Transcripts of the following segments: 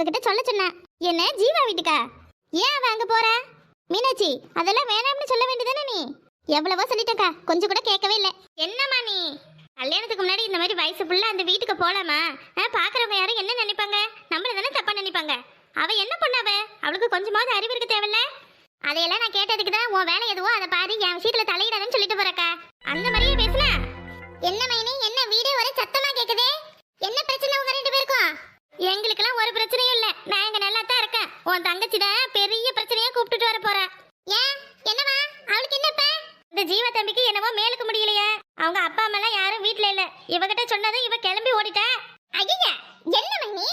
உங்ககிட்ட சொல்ல சொன்னேன். என்ன ஜீவா வீட்டுக்கா? ஏன் அவ அங்க போற? மீனாட்சி அதெல்லாம் வேணாம்னு சொல்ல வேண்டியதானே நீ? எவ்வளவோ சொல்லிட்டேக்கா கொஞ்சம் கூட கேட்கவே இல்லை. என்னம்மா நீ? கல்யாணத்துக்கு முன்னாடி இந்த மாதிரி வயசு ஃபுல்லாக அந்த வீட்டுக்கு போகலாமா ஆ, பாக்குறவங்க யாரும் என்ன நினைப்பாங்க? நம்மள தானே தப்பாக நினைப்பாங்க. அவ என்ன பண்ணாவ அவளுக்கு கொஞ்சமாவது அறிவு இருக்க தேவையில்ல? அதையெல்லாம் நான் கேட்டதுக்கு தான் உன் வேலை எதுவோ அதை பாரு என் விஷயத்தில் தலையிடாதுன்னு சொல்லிட்டு போறக்கா அந்த மாதிரியே பேசுனா? என்ன மைனி என்ன வீடே ஒரே சத்தமா கேட்குதே என்ன பிரச்சனை உங்க ரெண்டு பேருக்கும்? எங்களுக்கெல்லாம் ஒரு பிரச்சனையும் இல்ல. நான் இங்க நல்லா தான் இருக்கேன். உன் தங்கச்சி தான் பெரிய பிரச்சனையா கூப்பிட்டுட்டு வர போறா. ஏன்? என்னவா? அவளுக்கு என்னப்ப? இந்த ஜீவ தம்பிக்கு என்னவோ மேலுக்கு முடியலையே. அவங்க அப்பா அம்மா எல்லாம் யாரும் வீட்ல இல்ல. இவகிட்ட சொன்னதும் இவ கிளம்பி ஓடிட்டா ஐயா என்ன மண்ணி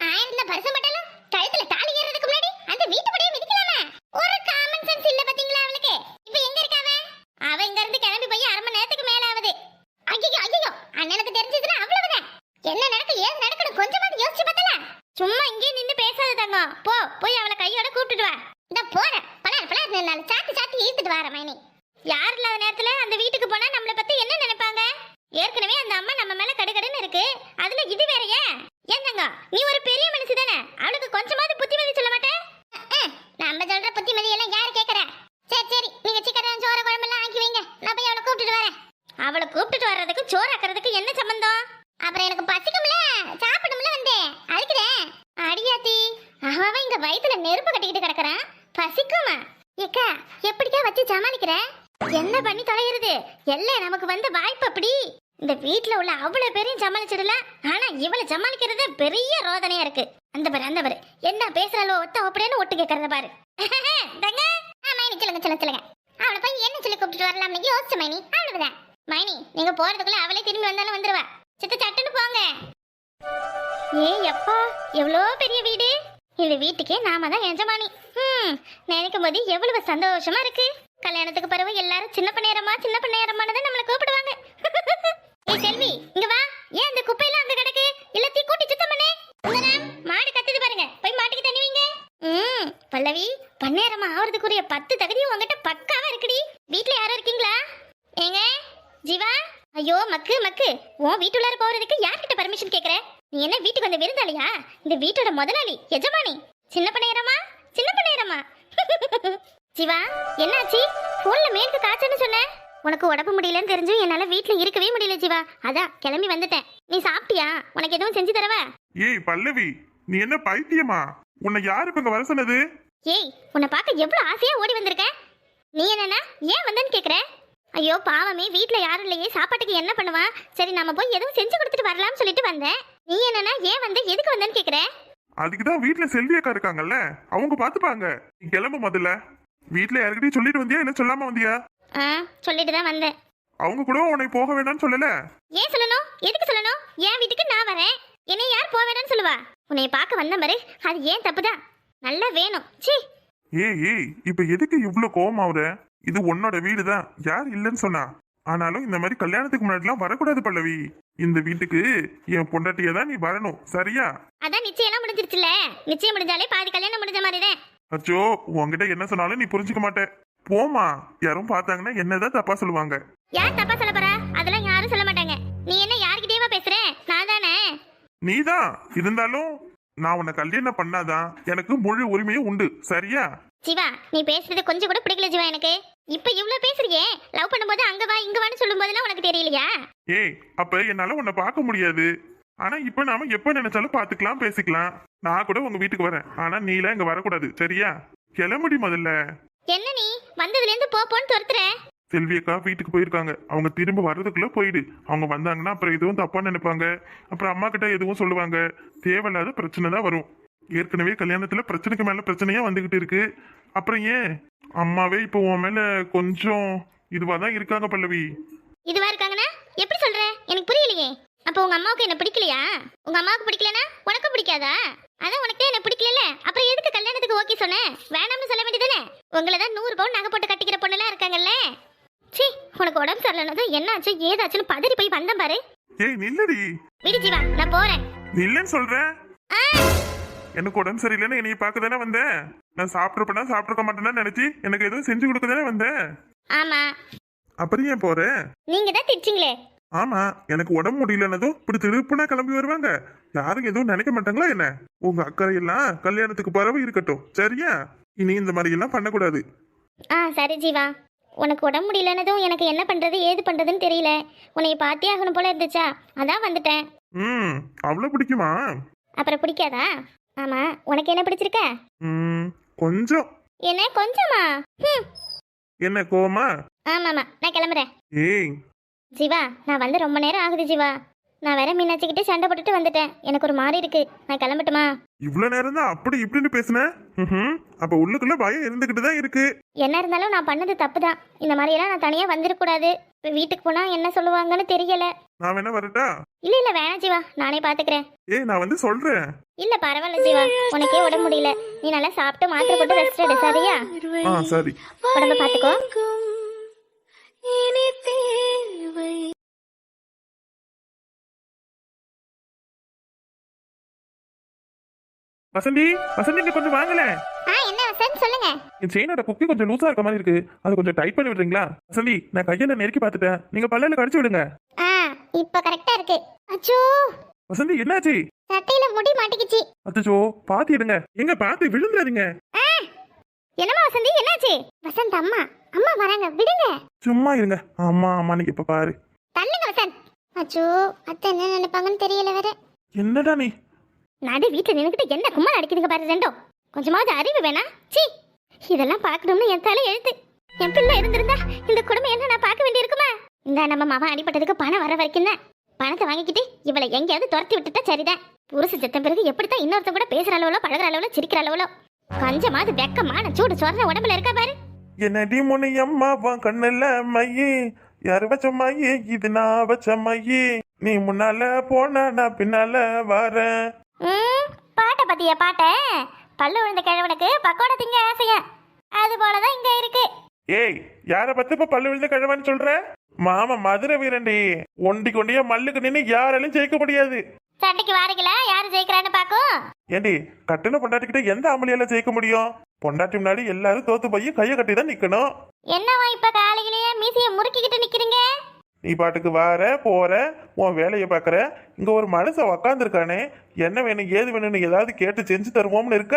ஆயிரத்துல பரிசம் பட்டாலும் கழுத்துல தாலி ஏறதுக்கு முன்னாடி அந்த வீட்டு படியே மிதிக்கலாமா ஒரு காமன் சென்ஸ் இல்ல பாத்தீங்களா அவளுக்கு இப்ப எங்க இருக்காவ அவ இங்க இருந்து கிளம்பி போய் அரை மணி நேரத்துக்கு மேல ஆகுது ஐயோ ஐயோ அண்ணனுக்கு தெரிஞ்சதுன்னா அவ்வளவுதான் என்ன நடக்கும் ஏது நடக்கணும் கொஞ்சமாவது யோசிச்சு பார்த்தல சும்மா இங்கே நின்னு பேசாத தங்கம் போ போய் அவளை கையோட கூப்பிட்டுட்டு வா இந்த போறேன் பலார் பலார் நாலு சாத்தி சாத்தி இழுத்துட்டு வர மைனி யார் இல்லாத நேரத்துல அந்த வீட்டுக்கு போனா நம்மள பத்தி என்ன நினைப்பாங்க ஏற்கனவே அந்த அம்மா நம்ம மேல கடுகடுன்னு இருக்கு அதுல இது வேறயா என்னங்க நீ ஒரு பெரிய மனுஷி தானே? அவளுக்கு கொஞ்சமாவது புத்திமதி சொல்ல மாட்டேன் நம்ம சொல்ற புத்திமதி எல்லாம் யாரு கேக்குற? சரி சரி. நீங்க சிக்கன் குழம்பு எல்லாம் ஆக்கி வைங்க. நான் போய் அவளை கூப்பிட்டுட்டு வரேன். அவளை கூப்பிட்டுட்டு வர்றதுக்கு சோறு ஆக்குறதுக்கு என்ன சம்பந்தம்? அப்புறம் எனக்கு பசிக்கும்ல. சாப்பிடும்ல வந்தேன் அதுக்குறேன் அடியாத்தி அவன் இங்க வயித்துல நெருப்பு கட்டிக்கிட்டு கிடக்குறான். பசிக்குமா? ஏக்கா எப்படிக்கா வச்சு சமாளிக்கிற? என்ன பண்ணி தொலைகிறது? எல்லாம் நமக்கு வந்த வாய்ப்பு அப்படி. இந்த வீட்டில் உள்ள அவ்வளோ பேரையும் சமாளிச்சிடல. ஆனால் இவளை சமாளிக்கிறது பெரிய ரோதனையா இருக்கு. அந்த பாரு அந்த பாரு. என்ன பேசுறாளோ ஒத்த அப்படின்னு ஒட்டு கேட்கறத பாரு. தங்க மைனி சொல்லுங்க சொல்லுங்க சொல்லுங்க. அவளை போய் என்ன சொல்லி கூப்பிட்டு வரலாம்னு யோசிச்சு மைனி. அவ்வளவுதான். மைனி நீங்க போறதுக்குள்ள அவளே திரும்பி வந்தாலும் வந்துருவா. சித்த சட்டுன்னு போங்க. ஏ எப்பா எவ்வளோ பெரிய வீடு? இந்த வீட்டுக்கே நாம தான் எஜமானி. ம் நினைக்கும் போது எவ்வளவு சந்தோஷமா இருக்கு. கல்யாணத்துக்கு பிறகு எல்லாரும் சின்ன பண்ணேரமா சின்ன பண்ணேரமானு நம்மளை கூப்பிடுவாங்க. ஏய் செல்வி இங்க வா. ஏன் இந்த குப்பையெல்லாம் அங்க கிடக்கு? எல்லாத்தையும் கூட்டி சுத்தம் பண்ணே. உங்கராம் மாடு கத்துது பாருங்க. போய் மாட்டுக்கு தண்ணி வைங்க. ம் பல்லவி பண்ணேரமா ஆவறதுக்குரிய பத்து தகுதியும் உங்ககிட்ட பக்காவா இருக்குடி. வீட்ல யாரும் இருக்கீங்களா? ஏங்க ஜீவா? ஐயோ மக்கு மக்கு. உன் வீட்டுள்ளார போறதுக்கு யார்கிட்ட பர்மிஷன் கேக்குற? நீ என்ன வீட்டுக்கு வந்து விருந்தாளியா? இந்த வீட்டோட முதலாளி எஜமானி. சின்ன பண்ணையரமா சின்ன பண்ணையரமா சிவா என்னாச்சு? போன்ல மேற்கு காய்ச்சல்னு சொன்ன. உனக்கு உடம்பு முடியலன்னு தெரிஞ்சு என்னால வீட்ல இருக்கவே முடியல ஜீவா. அதான் கிளம்பி வந்துட்டேன். நீ சாப்பிட்டியா? உனக்கு எதுவும் செஞ்சு தரவா? ஏய் பல்லவி நீ என்ன பைத்தியமா? உன்னை யாரு இப்ப வர சொன்னது? ஏய் உன்னை பார்க்க எவ்வளவு ஆசையா ஓடி வந்திருக்க? நீ என்னன்னா ஏன் வந்தேன்னு கேக்குற? ஐயோ பாவமே வீட்ல யாரும் இல்லையே. சாப்பாட்டுக்கு என்ன பண்ணுவா? சரி நம்ம போய் எதுவும் செஞ்சு கொடுத்துட்டு வரலாம்னு சொல்லிட்டு வந்தேன். நீ என்னன்னா ஏன் வந்த எதுக்கு வந்தேன்னு கேக்குற? அதுக்கு தான் வீட்ல செல்வி அக்கா இருக்காங்கல்ல அவங்க பாத்துப்பாங்க நீ கிளம்பு முதல்ல. வீட்ல யாருக்கிட்டையும் சொல்லிட்டு வந்தியா? என்ன சொல்லாம வந்தியா? ஆ சொல்லிட்டு தான் வந்தேன். அவங்க கூட உன்னை போக வேண்டாம்னு சொல்லல? ஏன் சொல்லணும்? எதுக்கு சொல்லணும்? என் வீட்டுக்கு நான் வரேன். என்னை யார் போக வேணாம்னு சொல்லுவா? உன்னை பார்க்க வந்த மாதிரி அது ஏன் தப்புதான்? நல்லா வேணும். ச்சீ. ஏய் ஏய் இப்ப எதுக்கு இவ்ளோ கோவமாவுற? இது உன்னோட வீடு தான். யார் இல்லைன்னு சொன்னா. ஆனாலும் இந்த மாதிரி கல்யாணத்துக்கு முன்னாடிலாம் வரக்கூடாது பல்லவி. இந்த வீட்டுக்கு என் பொண்டாட்டிய தான் நீ வரணும். சரியா? அதான் நிச்சயம் எல்லாம் முடிஞ்சிருச்சுல நிச்சயம் முடிஞ்சாலே பாதி கல்யாணம் முடிஞ்ச மாதிரி தான் அச்சோ உன்கிட்ட என்ன சொன்னாலும் நீ புரிஞ்சுக்க மாட்ட. போமா யாரும் பார்த்தாங்கன்னா என்னதான் தப்பா சொல்லுவாங்க. யார் தப்பா சொல்ல போறா? அதெல்லாம் யாரும் சொல்ல மாட்டாங்க. நீ என்ன யார்கிட்டயேவா பேசுற? நான் தானே. நீதான் இருந்தாலும் நான் உன்னை கல்யாணம் பண்ணாதான் எனக்கு முழு உரிமையும் உண்டு. சரியா? சிவா நீ பேசுறது கொஞ்சம் கூட பிடிக்கல ஜீவா எனக்கு. இப்ப இவ்ளோ பேசுறியே? லவ் பண்ணும்போது அங்க வா இங்க வான்னு சொல்லும் போதெல்லாம் உனக்கு தெரியலையா? ஏய் அப்ப என்னால உன்னை பார்க்க முடியாது. ஆனா இப்ப நாம எப்ப நினைச்சாலும் பாத்துக்கலாம் பேசிக்கலாம். நான் கூட உங்க வீட்டுக்கு வரேன். ஆனா நீலாம் இங்க வரக்கூடாது. சரியா? கிளம்புடி முதல்ல. என்ன நீ? வந்ததுல இருந்து போ போன்னு துரத்துற. செல்வி அக்கா வீட்டுக்கு போயிருக்காங்க. அவங்க திரும்ப வர்றதுக்குள்ள போயிடு. அவங்க வந்தாங்கன்னா அப்புறம் எதுவும் தப்பா நினைப்பாங்க. அப்புறம் அம்மா கிட்ட எதுவும் சொல்லுவாங்க. தேவையில்லாத பிரச்சனை தான் வரும். ஏற்கனவே கல்யாணத்துல பிரச்சனைக்கு மேல பிரச்சனையா வந்துகிட்டு இருக்கு. அப்புறம் ஏன்? அம்மாவே இப்போ உன் மேல கொஞ்சம் இதுவா தான் இருக்காங்க பல்லவி. இதுவா இருக்காங்கன்னா? எப்படி சொல்ற? எனக்கு புரியலையே. அப்ப உங்க அம்மாவுக்கு என்ன பிடிக்கலையா? உங்க அம்மாவுக்கு பிடிக்கலனா உனக்கு பிடிக்காதா? அதான் உனக்கு என்ன பிடிக்கல அப்புறம் எதுக்கு கல்யாணத்துக்கு ஓகே சொன்ன? வேணாம்னு சொல்ல வேண்டியதானே உங்களை தான் நூறு பவுன் நகை போட்டு கட்டிக்கிற பொண்ணுலாம் இருக்காங்கல்ல? சீ உனக்கு உடம்பு சரியில்லைனதும் என்னாச்சு ஏதாச்சுன்னு பதறி போய் வந்தேன் பாரு. ஏய் நில்லடி. விடு ஜீவா நான் போறேன். நில்லன்னு சொல்றேன் எனக்கு உடம்பு சரியில்லைன்னு என்னைய பார்க்க தானே வந்தேன் நான் சாப்பிட்றப்பனா சாப்பிட்ருக்க மாட்டேன்னா நினைச்சு எனக்கு எதுவும் செஞ்சு கொடுக்க தானே வந்தேன் ஆமா. அப்புறம் ஏன் போற? நீங்க தான் திட்டிங்களே ஆமா எனக்கு உடம்பு முடியலன்னதும் இப்படி திருப்புனா கிளம்பி வருவாங்க. யாரும் எதுவும் நினைக்க மாட்டாங்களா என்ன? உங்க அக்கறை எல்லாம் கல்யாணத்துக்கு பறவை இருக்கட்டும். சரியா? இனி இந்த மாதிரி எல்லாம் பண்ணக்கூடாது. ஆ சரி ஜீவா. உனக்கு உடம்பு முடியலனதும் எனக்கு என்ன பண்றது ஏது பண்றதுன்னு தெரியல. உன்னை பார்த்தே ஆகணும் போல இருந்துச்சா? அதான் வந்துட்டேன். ம் அவ்வளவு பிடிக்குமா? அப்புறம் பிடிக்காதா? ஆமா உனக்கு என்ன பிடிச்சிருக்க? ம் கொஞ்சம். என்ன கொஞ்சமா? என்ன கோவமா? ஆமாமா நான் கிளம்புறேன். ஏய் ஜீவா நான் வந்து ரொம்ப நேரம் ஆகுது ஜீவா. நான் வேற மீனாட்சிக்கிட்ட சண்டை போட்டுட்டு வந்துட்டேன். எனக்கு ஒரு மாதிரி இருக்கு. நான் கிளம்பட்டுமா? இவ்வளவு நேரம் தான் அப்படி இப்படின்னு பேசுன? ம்ஹும். அப்ப உள்ளுக்குள்ள பயம் இருந்துகிட்டு தான் இருக்கு. என்ன இருந்தாலும் நான் பண்ணது தப்பு தான் இந்த மாதிரியெல்லாம் நான் தனியாக வந்துடக்கூடாது இப்போ வீட்டுக்கு போனால் என்ன சொல்லுவாங்கன்னு தெரியல. நான் வேணா வரட்டா? இல்லை இல்லை வேணாம் ஜீவா. நானே பார்த்துக்கிறேன் ஏய் நான் வந்து சொல்றேன். இல்லை பரவாயில்ல ஜீவா. உனக்கே உடம்பு முடியல. நீ நல்லா சாப்பிட்டு மாத்திரை போட்டு ரெஸ்ட் எடு சரியா? ஆ சரி. உடம்ப பார்த்துக்கோ இனி தேவை. வசந்தி வசந்தி இங்க கொஞ்சம் வாங்கல. ஆ என்ன வசந்த் சொல்லுங்க. என் செயினோட குக்கி கொஞ்சம் லூசா இருக்க மாதிரி இருக்கு. அதை கொஞ்சம் டைட் பண்ணி விடுறீங்களா? வசந்தி நான் கையில நெருக்கி பார்த்துட்டேன். நீங்க பல்லையில கடிச்சு விடுங்க. ஆ இப்போ கரெக்டாக இருக்கு. அச்சோ. வசந்தி என்னாச்சு? சட்டையில முடி மாட்டிக்கிச்சு. அச்சோ பாத்து எடுங்க. எங்க பாத்து விழுந்துறாதீங்க ஆ என்னம்மா வசந்தி? என்னாச்சு? வசந்த் அம்மா அம்மா வராங்க. விடுங்க. சும்மா இருங்க. ஆமா நீங்க இப்ப பாரு. தள்ளுங்க வசந்த். அச்சோ அத்தை என்ன நினைப்பாங்கன்னு தெரியல வேற. என்னடா நீ? நடு வீட்டில் நின்றுக்கிட்டு என்ன கும்மல் அடிக்குதுங்க பாரு ரெண்டும் கொஞ்சமாவது அறிவு வேணா. சீ இதெல்லாம் பார்க்கணும்னு என் தலை எழுத்து. என் பிள்ளை இருந்திருந்தா இந்த குடும்பம் என்ன நான் பார்க்க வேண்டியிருக்குமா? இந்த நம்ம மகன் அடிபட்டதுக்கு பணம் வர வரைக்கும் தான். பணத்தை வாங்கிக்கிட்டு இவளை எங்கேயாவது துரத்தி விட்டுட்டா சரிதான். புருஷ செத்த பிறகு எப்படித்தான் இன்னொருத்தன் கூட பேசுற அளவுல பழகுற அளவுல சிரிக்கிற அளவுல கொஞ்சமாவது வெக்கமான சூடு சொரண உடம்புல இருக்கா பாரு. என்னடி முனி அம்மா வா கண்ணுல மையே? யாரு வச்ச மையே? இது நான் வச்ச மையே. நீ முன்னால போன நான் பின்னால வரேன். பாட்டை பத்தியா பாட்டை? பல்லு விழுந்த கிழவனுக்கு பக்கோடா திங்க ஆசையா? அது போலதான் இங்க இருக்கு. ஏய் யார பத்தி இப்ப பல்லு விழுந்த கிழவன்னு சொல்ற? மாமா மதுரை வீரண்டி ஒண்டி கொண்டியா மல்லுக்கு நின்னு யாராலையும் ஜெயிக்க முடியாது. சண்டைக்கு வாரிக்கல யாரு ஜெயிக்கிறான்னு பாக்கும் ஏண்டி கட்டுன பொண்டாட்டிக்கிட்ட எந்த ஆம்பளையால ஜெயிக்க முடியும்? பொண்டாட்டி முன்னாடி எல்லாரும் தோத்து போய் கையை கட்டி தான் நிக்கணும். என்னவா இப்ப காலையிலேயே மீசைய முறுக்கிக்கிட்டு நிக்கிறீங்க? நீ பாட்டுக்கு வார போற உன் வேலையை பார்க்கற. இங்க ஒரு மனுஷன் உக்காந்துருக்கானே. என்ன வேணும் ஏது வேணும்னு ஏதாவது கேட்டு செஞ்சு தருவோம்னு இருக்க?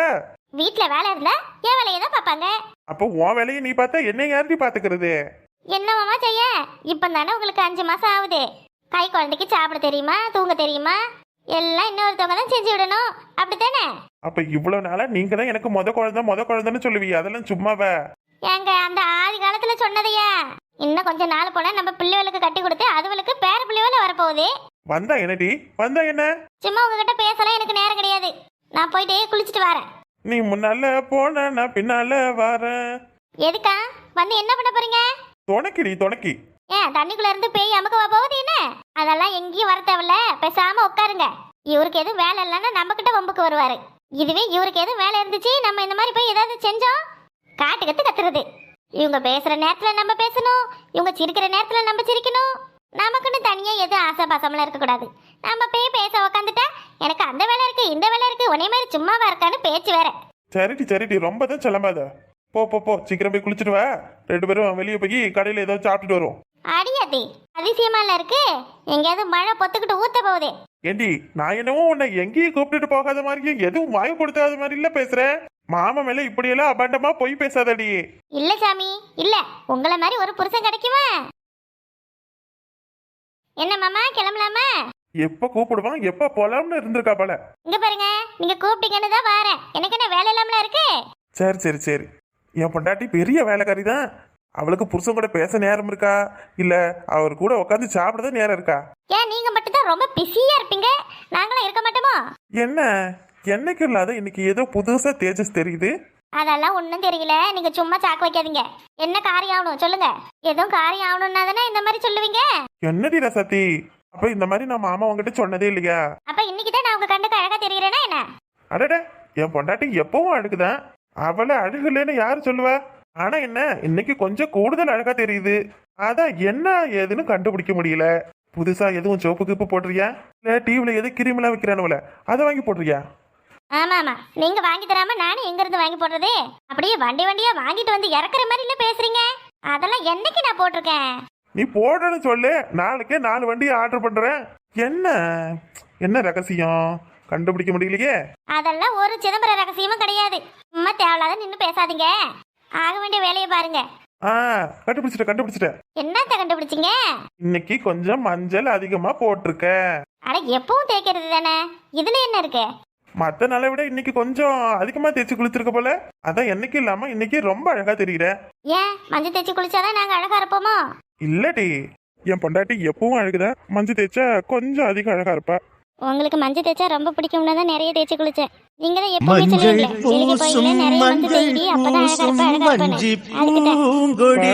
வீட்ல வேலை இருந்தா என் வேலையை தான் பாப்பாங்க அப்போ உன் வேலையை நீ பார்த்தா என்ன யாருடி பாத்துக்கிறது என்னவாமா செய்ய? இப்ப தானே உங்களுக்கு அஞ்சு மாசம் ஆகுது. கை குழந்தைக்கு சாப்பிட தெரியுமா? தூங்க தெரியுமா? எல்லாம் இன்னொருத்தவங்க தான் செஞ்சு விடணும். அப்படித்தானே? அப்ப இவ்வளவு நாளா நீங்க தான் எனக்கு முத குழந்தை முத குழந்தைன்னு சொல்லுவீங்க. அதெல்லாம் சும்மாவ? ஏங்க அந்த ஆதி காலத்துல சொன்னதையா? இன்னும் கொஞ்ச நாள் போனா நம்ம பிள்ளைகளுக்கு கட்டி கொடுத்து அதுகளுக்கு பேர பிள்ளைகள வரப்போகுது. வந்தா என்னடி? வந்தா என்ன? சும்மா உங்ககிட்ட பேசலாம் எனக்கு நேரம் கிடையாது. நான் போயிட்டு குளிச்சுட்டு வரேன். நீ முன்னால போன நான் பின்னால வரேன். எதுக்கா? வந்து என்ன பண்ண போறீங்க? துணக்கிடி துணக்கி. ஏன் தண்ணிக்குள்ள இருந்து பேய் அமுக்கவா போகுது என்ன? அதெல்லாம் எங்கேயும் வர தேவையில்ல. பேசாம உட்காருங்க. இவருக்கு எதுவும் வேலை இல்லைன்னா நம்ம கிட்ட வம்புக்கு வருவாரு. இதுவே இவருக்கு எதுவும் வேலை இருந்துச்சு நம்ம இந்த மாதிரி போய் ஏதாவது செஞ்சோம்? காட்டு கத்து கத்துறது. இவங்க பேசுற நேரத்துல நம்ம பேசணும். இவங்க சிரிக்கிற நேரத்துல நம்ம சிரிக்கணும். நமக்குன்னு தனியா எதுவும் ஆசை பாசமெல்லாம் இருக்கக்கூடாது. நம்ம போய் பேச உக்காந்துட்டா எனக்கு அந்த வேலை இருக்கு இந்த வேலை இருக்கு. உனே மாதிரி சும்மாவா இருக்கான்னு பேச்சு வேற. சரிடி சரிடி. ரொம்ப தான் சிலம்பாத போ போ போ. சீக்கிரம் போய் குளிச்சுட்டு வா. ரெண்டு பேரும் வெளியே போய் கடையில் ஏதோ சாப்பிட்டுட்டு வரும் அடியாத்தி அதிசயமா இல்ல இருக்கு. எங்கேயாவது மழை பொத்துக்கிட்டு ஊத்த போகுது. ஏண்டி நான் என்னவோ உன்னை எங்கேயும் கூப்பிட்டுட்டு போகாத மாதிரியும் எதுவும் வாங்கி கொடுக்காத மாதிரி இல்ல பேசுறேன் மாமா மேல இப்படியெல்லாம் அபண்டமா பொய் பேசாதடி. இல்ல சாமி இல்ல. உங்கள மாதிரி ஒரு புருஷன் கிடைக்குமா? என்ன மாமா கிளம்பலாமா? எப்ப கூப்பிடுவான் எப்ப போலாம்னு இருந்திருக்கா போல. இங்க பாருங்க நீங்க கூப்பிட்டீங்கன்னு தான் வரேன். எனக்கு என்ன வேலை இல்லாமல இருக்கு? சரி சரி சரி. என் பொண்டாட்டி பெரிய வேலைக்காரி தான் அவளுக்கு புருஷன் கூட பேச நேரம் இருக்கா? இல்ல அவர் கூட உட்காந்து சாப்பிட தான் நேரம் இருக்கா? ஏன் நீங்க மட்டும் தான் ரொம்ப பிஸியா இருப்பீங்க? நாங்களும் இருக்க மாட்டோமோ? என்ன? என்னைக்கு இல்லாத இன்னைக்கு ஏதோ புதுசா தேஜஸ் தெரியுது? அதெல்லாம் ஒன்றும் தெரியல. நீங்க சும்மா சாக்கு வைக்காதீங்க. என்ன காரியம் ஆகணும்? சொல்லுங்க. எதுவும் காரியம் ஆகணும்னா தானே இந்த மாதிரி சொல்லுவீங்க? என்னடி ரசத்தி? அப்ப இந்த மாதிரி நான் மாமா உங்ககிட்ட சொன்னதே இல்லையா? அப்ப இன்னைக்கு தான் நான் உங்க கண்ணுக்கு அழகா தெரியறேனா என்ன? அடட என் பொண்டாட்டி எப்பவும் அழுகுதான் அவளை அழுகலைன்னு யாரு சொல்லுவா? ஆனா என்ன இன்னைக்கு கொஞ்சம் கூடுதல் அழகா தெரியுது. அதான் என்ன ஏதுன்னு கண்டுபிடிக்க முடியல. புதுசா எதுவும் சோப்பு கிப்பு போடுறியா இல்ல டிவில எது கிரீம்லாம் விற்கிறானுல அதை வாங்கி போடுறியா ஆமா ஆமா நீங்க வாங்கி தராம நானும் எங்க இருந்து வாங்கி போடுறது? அப்படியே வண்டி வண்டியா வாங்கிட்டு வந்து இறக்குற மாதிரி இல்ல பேசுறீங்க? அதெல்லாம் என்னைக்கு நான் போட்டிருக்கேன்? நீ போடுன்னு சொல்லு நாளைக்கே நாலு வண்டி ஆர்டர் பண்றேன். என்ன? என்ன ரகசியம்? கண்டுபிடிக்க முடியலையே. அதெல்லாம் ஒரு சிதம்பர ரகசியமும் கிடையாது. சும்மா தேவையில்லாத நின்று பேசாதீங்க. ஆக வேண்டிய வேலையை பாருங்க. ஆ கண்டுபிடிச்சிட்ட கண்டுபிடிச்சிட்ட என்னத்த கண்டுபிடிச்சிங்க? இன்னைக்கு கொஞ்சம் மஞ்சள் அதிகமா போட்டிருக்க. அட எப்பவும் தேய்க்கிறது தானே? இதுல என்ன இருக்கு? மத்த நாளை விட இன்னைக்கு கொஞ்சம் அதிகமா தேய்ச்சி குளிச்சிருக்க போல. அதான் என்னைக்கு இல்லாம இன்னைக்கு ரொம்ப அழகா தெரியுற. ஏன்? மஞ்சள் தேய்ச்சி குளிச்சாதான் நாங்க அழகா இருப்போமோ? இல்லடி என் பொண்டாட்டி எப்பவும் அழகுதான் மஞ்சள் தேய்ச்சா கொஞ்சம் அதிகம் அழகா இருப்பா. உங்களுக்கு மஞ்சள் தேய்ச்சா ரொம்ப பிடிக்கும்னு தான் நிறைய தேய்ச்சி குளிச்சேன். நீங்க தான் எப்பவுமே போயில நிறைய மஞ்சள் தேய்டி அப்பதான் அழகா பூசும் இருப்ப அழகா அதுக்கு பூங்கொடி.